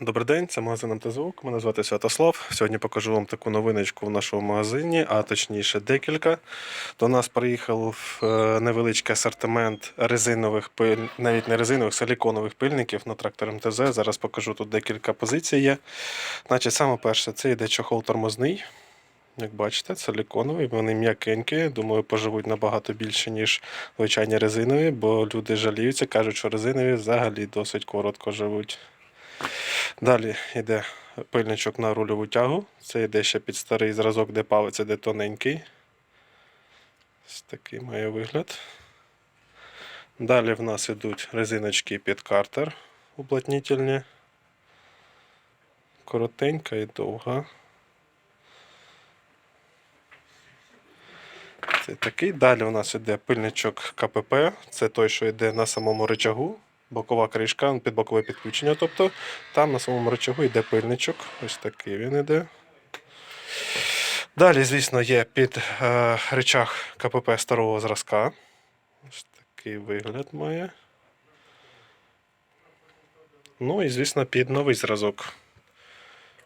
Добрий день, це магазин МТЗУК. Мене звати Святослав. Сьогодні покажу вам таку новиночку в нашому магазині, а точніше декілька. До нас приїхав е, невеличкий асортимент резинових пиль, навіть не резинових, силіконових пильників на трактор МТЗ. Зараз покажу тут декілька позицій є. Значить, саме перше, це йде чохол тормозний. Як бачите, силіконовий, вони м'якенькі. Думаю, поживуть набагато більше, ніж звичайні резинові, бо люди жаліються, кажуть, що резинові взагалі досить коротко живуть. Далі йде пильничок на рульову тягу. Це йде ще під старий зразок, де палець іде тоненький. Ось такий має вигляд. Далі в нас йдуть резиночки під картер уплотнительні. Коротенька і довга. Це такий. Далі у нас йде пильничок КПП. Це той, що йде на самому рычагу. Бокова кришка, під бокове підключення. Тобто там на самому рычагу йде пильничок. Ось такий він йде. Далі, звісно, є під е, речах КПП старого зразка. Ось такий вигляд має. Ну і, звісно, під новий зразок.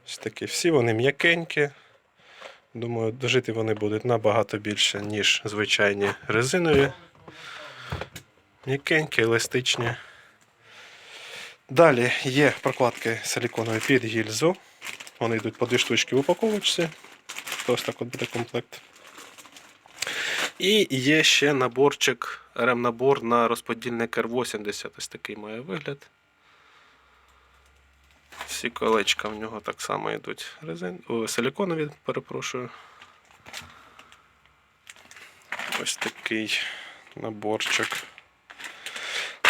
Ось такі. Всі вони м'якенькі. Думаю, дожити вони будуть набагато більше, ніж звичайні резинові. М'якенькі, еластичні. Далі є прокладки силіконові під гільзу. Вони йдуть по дві штучки в упаковочці. Ось так от буде комплект. І є ще наборчик, ремнабор на розподільник R80. Ось такий має вигляд. Всі колечка в нього так само йдуть резин... О, силіконові, перепрошую. Ось такий наборчик.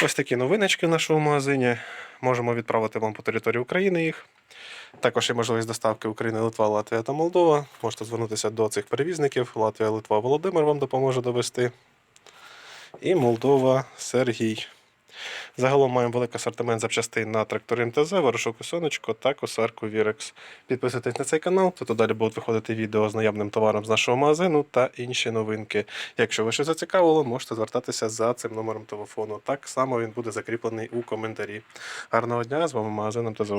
Ось такі новиночки в нашому магазині. Можемо відправити вам по території України їх. Також є можливість доставки України, Литва, Латвія та Молдова. Можете звернутися до цих перевізників. Латвія, Литва, Володимир вам допоможе довести. І Молдова Сергій. Загалом маємо великий асортимент запчастин на трактори МТЗ, ворошок і сонечко та косарку Вірекс. Підписуйтесь на цей канал, то далі будуть виходити відео з наявним товаром з нашого магазину та інші новинки. Якщо ви щось зацікавило, можете звертатися за цим номером телефону. Так само він буде закріплений у коментарі. Гарного дня! З вами магазин МТЗ.